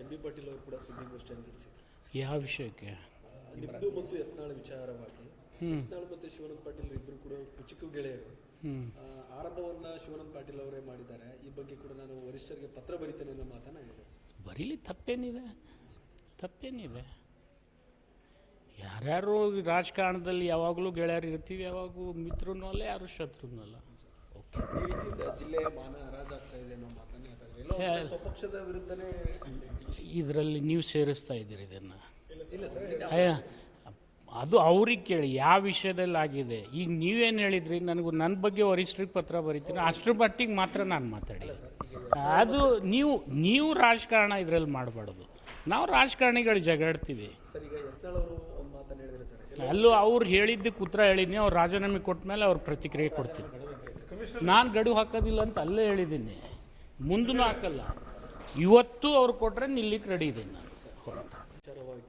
M B Patil ಅವರು ಕೂಡ ಸುದ್ದಿಗೋಷ್ಠಿಯನ್ನು ನಡೆಸಿದ್ರು ಯಾವ ವಿಷಯಕ್ಕೆ? ನಿಮ್ದು ಮತ್ತು ಯತ್ನಾಳ್ ವಿಚಾರವಾಗಿ. ಯತ್ನಾಳ್ ಮತ್ತು ಶಿವಾನಂದ ಪಾಟೀಲ್ ಇಬ್ಬರು ಕೂಡ ಚಿಕ್ಕ ಗೆಳೆಯರು. ಆರಂಭವನ್ನ ಶಿವಾನಂದ ಪಾಟೀಲ್ ಅವರೇ ಮಾಡಿದ್ದಾರೆ. ಈ ಬಗ್ಗೆ ಕೂಡ ನಾನು ವರಿಷ್ಠರಿಗೆ ಪತ್ರ ಬರಿತೇನೆ ಅನ್ನೋ ಮಾತನ್ನ ಹೇಳಿದೆ. ಬರೀಲಿ ತಪ್ಪೇನಿದೆ? ತಪ್ಪೇನಿದೆ? ಯಾರ್ಯಾರು ರಾಜಕಾರಣದಲ್ಲಿ ಯಾವಾಗಲೂ ಗೆಳೆಯರು ಇರ್ತೀವಿ ಯಾವಾಗೂ ಮಿತ್ರನೂ ಅಲ್ಲ ಯಾರು ಶತ್ರುನೂ ಅಲ್ಲ. ಈ ರೀತಿಯಿಂದ ಜಿಲ್ಲೆಯ ಮಾನ ಹರಾಜಾಗ್ತಾ ಇದೆ ಅನ್ನೋ ಮಾತನ್ನ ಹೇಳ್ತಾ ಎಲ್ಲೋ ಒಂದು ಕಡೆ ಸ್ವಪಕ್ಷದ ವಿರುದ್ಧನೇ ಇದರಲ್ಲಿ ನೀವು ಸೇರಿಸ್ತಾ ಇದ್ದೀರಿ ಇದನ್ನು. ಇಲ್ಲ ಸರ್ ಅಯ್ಯ ಅದು ಅವ್ರಿಗೆ ಕೇಳಿ ಯಾವ ವಿಷಯದಲ್ಲಿ ಆಗಿದೆ? ಈಗ ನೀವೇನು ಹೇಳಿದ್ರಿ? ನನಗೂ ನನ್ನ ಬಗ್ಗೆ ವರಿಷ್ಠರಿಗೆ ಪತ್ರ ಬರೀತೀನಿ. ಅಷ್ಟ್ರ ಮಟ್ಟಿಗೆ ಮಾತ್ರ ನಾನು ಮಾತಾಡಿ. ಅದು ನೀವು ನೀವು ರಾಜಕಾರಣ ಇದರಲ್ಲಿ ಮಾಡಬಾರ್ದು. ನಾವು ರಾಜಕಾರಣಿಗಳು ಜಗಾಡ್ತೀವಿ ಸರ್ ಈಗ ಯತ್ನಾಳ್ ಅವರು ಒಂದು ಮಾತನ್ನ ಹೇಳಿದ್ರೆ ಸರ್ ಅಲ್ಲೂ ಅವ್ರು ಹೇಳಿದ್ದಕ್ಕೆ ಉತ್ತರ ಹೇಳಿದ್ನಿ ಅವ್ರು ರಾಜೀನಾಮೆ ಕೊಟ್ಟ ಮೇಲೆ ಅವ್ರು ಪ್ರತಿಕ್ರಿಯೆ ಕೊಡ್ತೀನಿ. ನಾನು ಗಡು ಹಾಕೋದಿಲ್ಲ ಅಂತ ಅಲ್ಲೇ ಹೇಳಿದ್ದೀನಿ. ಮುಂದೂ ಹಾಕಲ್ಲ. ಇವತ್ತು ಅವ್ರು ಕೊಟ್ಟರೆ ನಿಲ್ಲಿಕ್ಕೆ ರೆಡಿ ಇದ್ದೀನಿ ನಾನು. ವಿಚಾರವಾಗಿ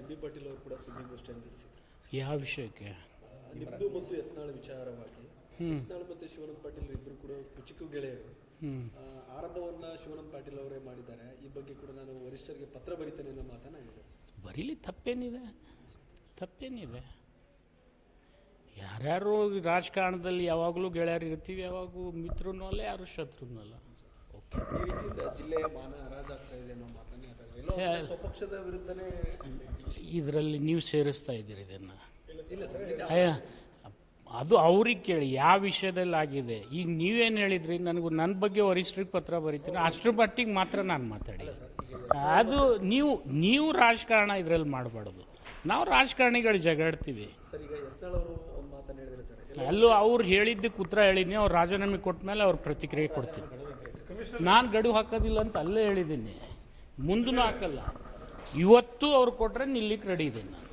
ಎಂ ಬಿ ಪಾಟೀಲ್ ಅವರು ಕೂಡ ನಡೆಸಿದ್ರು ಯಾವ ವಿಷಯಕ್ಕೆ? ನಿಮ್ದು ಮತ್ತು ಯತ್ನಾಳ್ ವಿಚಾರವಾಗಿ. ಯತ್ನಾಳ್ ಮತ್ತು ಶಿವಾನಂದ ಪಾಟೀಲ್ ಇಬ್ಬರು ಕೂಡ ಚಿಕ್ಕ ಗೆಳೆಯರು. ಆರಂಭವನ್ನು ಆರಂಭವನ್ನ ಶಿವಾನಂದ ಪಾಟೀಲ್ ಅವರೇ ಮಾಡಿದ್ದಾರೆ. ಈ ಬಗ್ಗೆ ಕೂಡ ನಾನು ವರಿಷ್ಠರಿಗೆ ಪತ್ರ ಬರೀತೇನೆ ಅನ್ನೋ ಮಾತನ್ನ ಹೇಳಿದೆ. ಬರೀಲಿ ತಪ್ಪೇನಿದೆ. ತಪ್ಪೇನಿದೆ. ಯಾರ್ಯಾರು ರಾಜಕಾರಣದಲ್ಲಿ ಯಾವಾಗಲೂ ಗೆಳೆಯರು ಇರ್ತೀವಿ ಯಾವಾಗೂ ಮಿತ್ರನೂ ಅಲ್ಲ ಯಾರು ಶತ್ರುನೂ ಅಲ್ಲ. ಓಕೆ. ಈ ರೀತಿಯಿಂದ ಜಿಲ್ಲೆಯ ಮಾನ ಹರಾಜಾಗ್ತಾ ಇದೆ ಅನ್ನೋ ಮಾತನ್ನ ಹೇಳ್ತಾ ಇದ್ದಾರೆ ಎಲ್ಲೋ ಒಂದು ಕಡೆ ಸ್ವಪಕ್ಷದ ವಿರುದ್ಧನೇ ಇದರಲ್ಲಿ ನೀವು ಸೇರಿಸ್ತಾ ಇದ್ದೀರಿ ಇದನ್ನು? ಇಲ್ಲ ಸರ್ ಅಯ್ಯ ಅದು ಅವ್ರಿಗೆ ಕೇಳಿ ಯಾವ ವಿಷಯದಲ್ಲಿ ಆಗಿದೆ? ಈಗ ನೀವೇನು ಹೇಳಿದ್ರಿ? ನನಗೂ ನನ್ನ ಬಗ್ಗೆ ವರಿಷ್ಠರಿಗೆ ಪತ್ರ ಬರೀತೀನಿ. ಅಷ್ಟ್ರ ಮಟ್ಟಿಗೆ ಮಾತ್ರ ನಾನು ಮಾತಾಡಿ. ಅದು ನೀವು ನೀವು ರಾಜಕಾರಣ ಇದರಲ್ಲಿ ಮಾಡಬಾರ್ದು. ನಾವು ರಾಜಕಾರಣಿಗಳು ಜಗಾಡ್ತೀವಿ ಸರ್ ಈಗ ಯತ್ನಾಳ್ ಅವರು ಒಂದು ಮಾತನ್ನ ಹೇಳಿದ್ರೆ ಸರ್ ಅಲ್ಲೂ ಅವ್ರು ಹೇಳಿದ್ದಕ್ಕೆ ಉತ್ತರ ಹೇಳಿದ್ದೀನಿ ಅವ್ರು ರಾಜೀನಾಮೆ ಕೊಟ್ಟ ಮೇಲೆ ಅವ್ರು ಪ್ರತಿಕ್ರಿಯೆ ಕೊಡ್ತೀನಿ. ನಾನು ಗಡುವು ಹಾಕೋದಿಲ್ಲ ಅಂತ ಅಲ್ಲೇ ಹೇಳಿದ್ದೀನಿ. ಮುಂದೂ ಹಾಕಲ್ಲ. ಇವತ್ತು ಅವ್ರು ಕೊಟ್ಟರೆ ನಿಲ್ಲಿಕ್ಕೆ ರೆಡಿ ಇದ್ದೀನಿ ನಾನು.